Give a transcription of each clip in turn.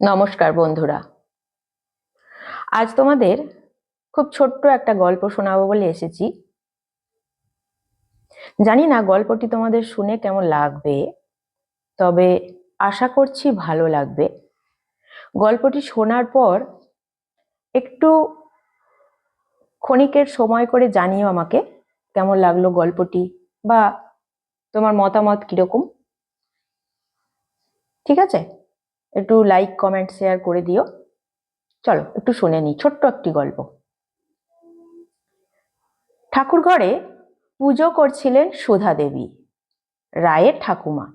নমস্কার বন্ধুরা। আজ তোমাদের খুব ছোট্ট একটা গল্প শোনাবো বলে এসেছি। জানি না গল্পটি তোমাদের শুনে কেমন লাগবে, তবে আশা করছি ভালো লাগবে। গল্পটি শোনার পর একটু ক্ষণিকের সময় করে জানিও আমাকে কেমন লাগল গল্পটি বা তোমার মতামত কীরকম। ঠিক আছে? একটু লাইক কমেন্ট শেয়ার করে দিও। চলো, একটু শুনে নিই, ছোট্ট একটি গল্প। ঠাকুর ঘরে পুজো করছিলেন সুধা দেবী, রায়ের ঠাকুমা।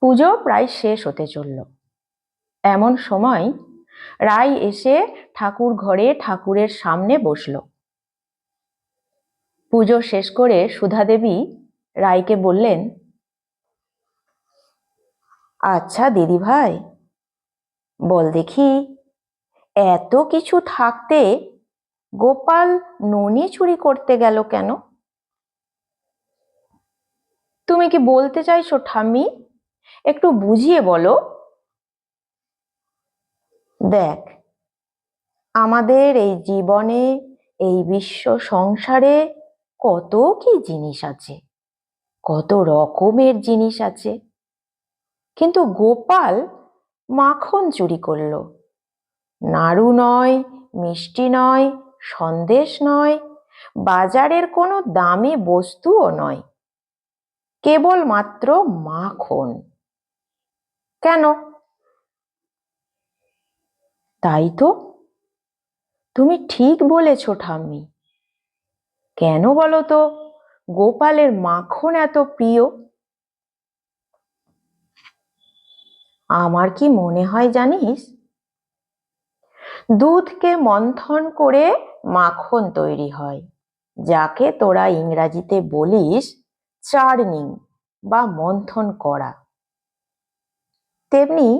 পুজো প্রায় শেষ হতে চলল। এমন সময় রায় এসে ঠাকুর ঘরে ঠাকুরের সামনে বসল। পুজো শেষ করে সুধা দেবী রায়কে বললেন আচ্ছা দিদি ভাই। বল দেখি, এত কিছু থাকতে গোপাল ননি চুরি করতে গেল কেন? তুমি কি বলতে চাইছো ঠাম্মি? একটু বুঝিয়ে বলো। দেখ, আমাদের এই জীবনে, এই বিশ্ব সংসারে কত কি জিনিস আছে, কত রকমের জিনিস আছে। কিন্তু গোপাল মাখন চুরি করল। নাড়ু নয়, মিষ্টি নয়, সন্দেশ নয়, বাজারের কোনো দামি বস্তুও নয় কেবল মাত্র মাখন। কেন? তাই তো। তুমি ঠিক বলেছ ঠাম্মি। কেন বলো তো? গোপালের মাখন এত প্রিয়। আমার কি মনে হয় জানিস? দুধকে মন্থন করে মাখন তৈরি হয়, যাকে তোরা ইংরাজিতে বলিস চার্নিং বা মন্থন করা। তেমনি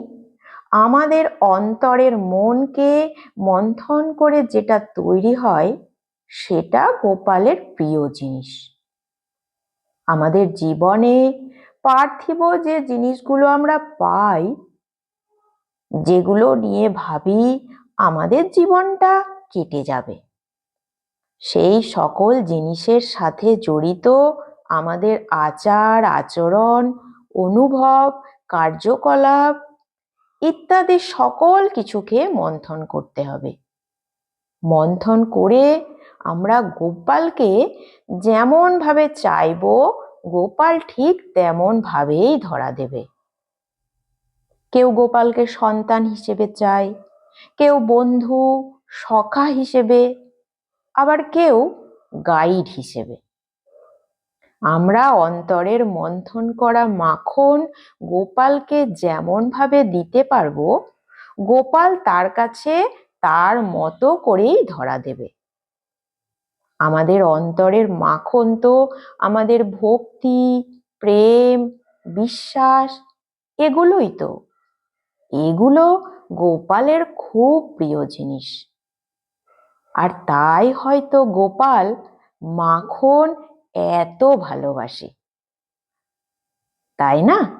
আমাদের অন্তরের মনকে মন্থন করে যেটা তৈরি হয়, সেটা গোপালের প্রিয় জিনিস। আমাদের জীবনে পার্থিব যে জিনিসগুলো আমরা পাই, যেগুলো নিয়ে ভাবি আমাদের জীবনটা কেটে যাবে। সেই সকল জিনিসের সাথে জড়িত আমাদের আচার, আচরণ, অনুভব, কার্যকলাপ ইত্যাদি সকল কিছুকে মন্থন করতে হবে। মন্থন করে আমরা গোপালকে যেমন ভাবে চাইব গোপাল ঠিক তেমন ভাবেই ধরা দেবে। কেউ গোপালকে সন্তান হিসেবে চায়, কেউ বন্ধু, সখা হিসেবে, আবার কেউ গাইড হিসেবে। আমরা অন্তরের মন্থন করা মাখন গোপালকে যেমন ভাবে দিতে পারব, গোপাল তার কাছে তার মতো করেই ধরা দেবে। আমাদের অন্তরের মাখন তো আমাদের ভক্তি, প্রেম, বিশ্বাস, এগুলোই তো। এগুলো গোপালের খুব প্রিয় জিনিস। আর তাই হয়তো গোপাল মাখন এত ভালোবাসে। তাই না?